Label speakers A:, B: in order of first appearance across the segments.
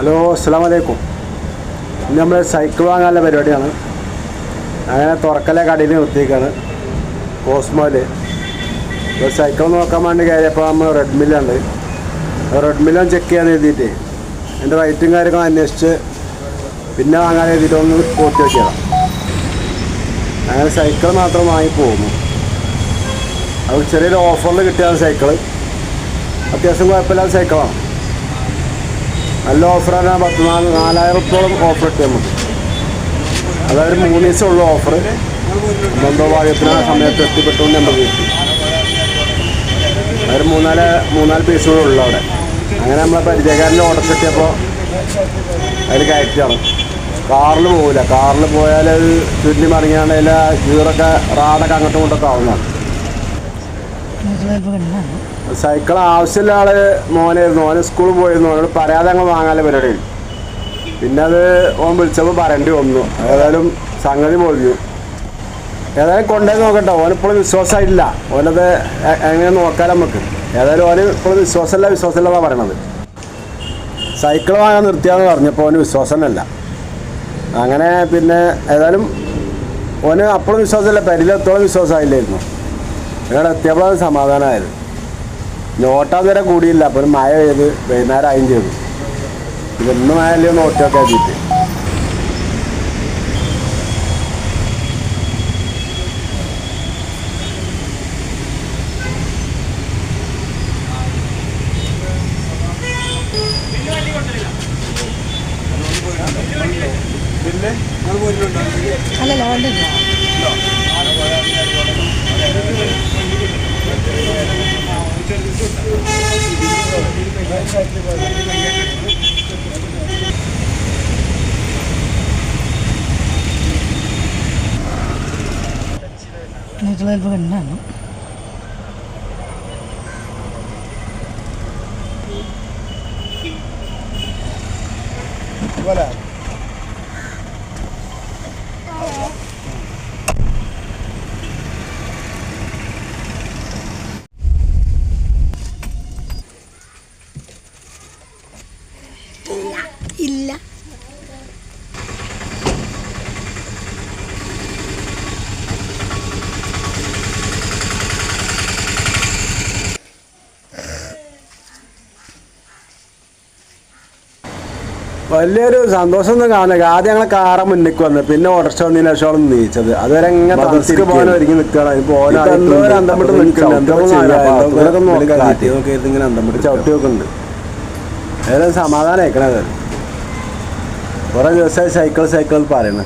A: Hello അസ്സാം വലൈക്കും ഇന്ന് നമ്മൾ സൈക്കിൾ വാങ്ങാനുള്ള പരിപാടിയാണ്. അങ്ങനെ തുറക്കലെ കടയിൽ നിർത്തിയേക്കാണ്. കോസ്മോയിൽ ഒരു സൈക്കിൾ നോക്കാൻ വേണ്ടി കയറിയപ്പോൾ നമ്മൾ റെഡ്മില്ലുണ്ട് റെഡ്മില്ലും ചെക്ക് ചെയ്യാൻ എഴുതിയിട്ട് എന്റെ റേറ്റും കാര്യങ്ങളും അന്വേഷിച്ച് പിന്നെ വാങ്ങാൻ എഴുതിയിട്ട് ഒന്ന് കൂട്ടി വയ്ക്കണം അങ്ങനെ സൈക്കിൾ മാത്രം വാങ്ങി പോകുന്നു. അത് ചെറിയൊരു ഓഫറിൽ കിട്ടിയാണ് സൈക്കിൾ അത്യാവശ്യം കുഴപ്പമില്ലാത്ത സൈക്കിളാണ്. നല്ല ഓഫറാണ് പത്ത് നാല് നാലായിരത്തോളം ഓഫർ കിട്ടി നമുക്ക് അതായത് മൂന്ന് ദിവസം ഉള്ള ഓഫർ എന്തോ ഭാഗ്യത്തിന് ആ സമയത്ത് എത്തിപ്പെട്ടുകൊണ്ട് നമുക്ക് കിട്ടി. അതൊരു മൂന്നാൽ മൂന്നാൽ പീസുകളും ഉള്ളു അവിടെ. അങ്ങനെ നമ്മളെ പരിചയക്കാരന്റെ ഓർഡർ കിട്ടിയപ്പോൾ അതിൽ കയറ്റിയാണ്. കാറിൽ പോകില്ല കാറിൽ പോയാൽ അത് ചുരുങ്ങി മറിഞ്ഞാണെങ്കിൽ ഗീറൊക്കെ റാഡൊക്കെ അങ്ങോട്ടും ഇങ്ങോട്ടൊക്കെ ആവുന്നതാണ്. സൈക്കിൾ ആവശ്യമുള്ള ആൾ മോനായിരുന്നു മോനെ സ്കൂളിൽ പോയിരുന്നു. അവനോട് പറയാതെ അങ്ങ് വാങ്ങാനുള്ള പരിപാടി. പിന്നെ അത് ഓൻ വിളിച്ചപ്പോൾ പറയേണ്ടി വന്നു. ഏതായാലും സംഗതി പൊളിഞ്ഞു ഏതായാലും കൊണ്ടുപോയി നോക്കട്ടെ. ഓനിപ്പോഴും വിശ്വാസമായിട്ടില്ല ഓനത് എങ്ങനെ നോക്കാൻ നമുക്ക്. ഏതായാലും ഓന് ഇപ്പോഴും വിശ്വാസമല്ല വിശ്വാസമല്ല എന്നാണ് പറയണത്. സൈക്കിൾ വാങ്ങാൻ നിർത്തിയാന്ന് പറഞ്ഞപ്പോൾ ഓന് വിശ്വാസമല്ല അങ്ങനെ പിന്നെ ഏതായാലും ഓന് അപ്പോഴും വിശ്വാസമില്ല. പരിലെത്തോളം വിശ്വാസമായില്ലായിരുന്നു. ഇവിടെ എത്തിയപ്പോഴത് സമാധാനമായത്. നോട്ടാൻ വരെ കൂടിയില്ല. അപ്പോൾ മഴ പെയ്ത് വൈകുന്നേരം ആയും ചെയ്തു ഇതൊന്നും മഴയല്ലേ നോട്ടൊക്കെ ആക്കിയിട്ട്.
B: അല്ലല്ല నీటిలో వెళ్ళిపోయాను నేను voilà
A: വലിയൊരു സന്തോഷം ഒന്നും കാണുന്നില്ല. ആദ്യം ഞങ്ങളെ കാറ മുന്നിക്ക് വന്ന് പിന്നെ ഓട്ടർഷ വന്നതിന് ശേഷമാണ് നീച്ചത്. അതുവരെ എങ്ങനെ ഒരുങ്ങി നിൽക്കണം അന്തമിട്ട് നിൽക്കുന്നുണ്ട് ചവിട്ടി നോക്കുന്നുണ്ട്. ഏതായാലും സമാധാനം അയക്കണത് കുറേ ദിവസമായി സൈക്കിൾ സൈക്കിൾ പറയണ.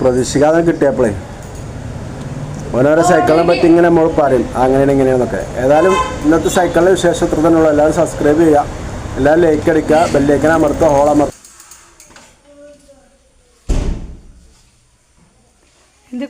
A: പ്രതീക്ഷിക്കാതെ കിട്ടിയപ്പോഴേ ഓരോരോ സൈക്കിളിനെ പറ്റി ഇങ്ങനെ നമ്മൾ പറയും. അങ്ങനെയാണ് ഇങ്ങനെയാണെന്നൊക്കെ. ഏതായാലും ഇന്നത്തെ സൈക്കിളിന്റെ വിശേഷം ഇത്ര തന്നെയുള്ളൂ എല്ലാവരും സബ്സ്ക്രൈബ് ചെയ്യുക. എല്ലാവരും ലൈക്ക് അടിക്കുക ബെല്ലേക്കൻ അമർത്തുക ഹോൾ അമർത്തുക.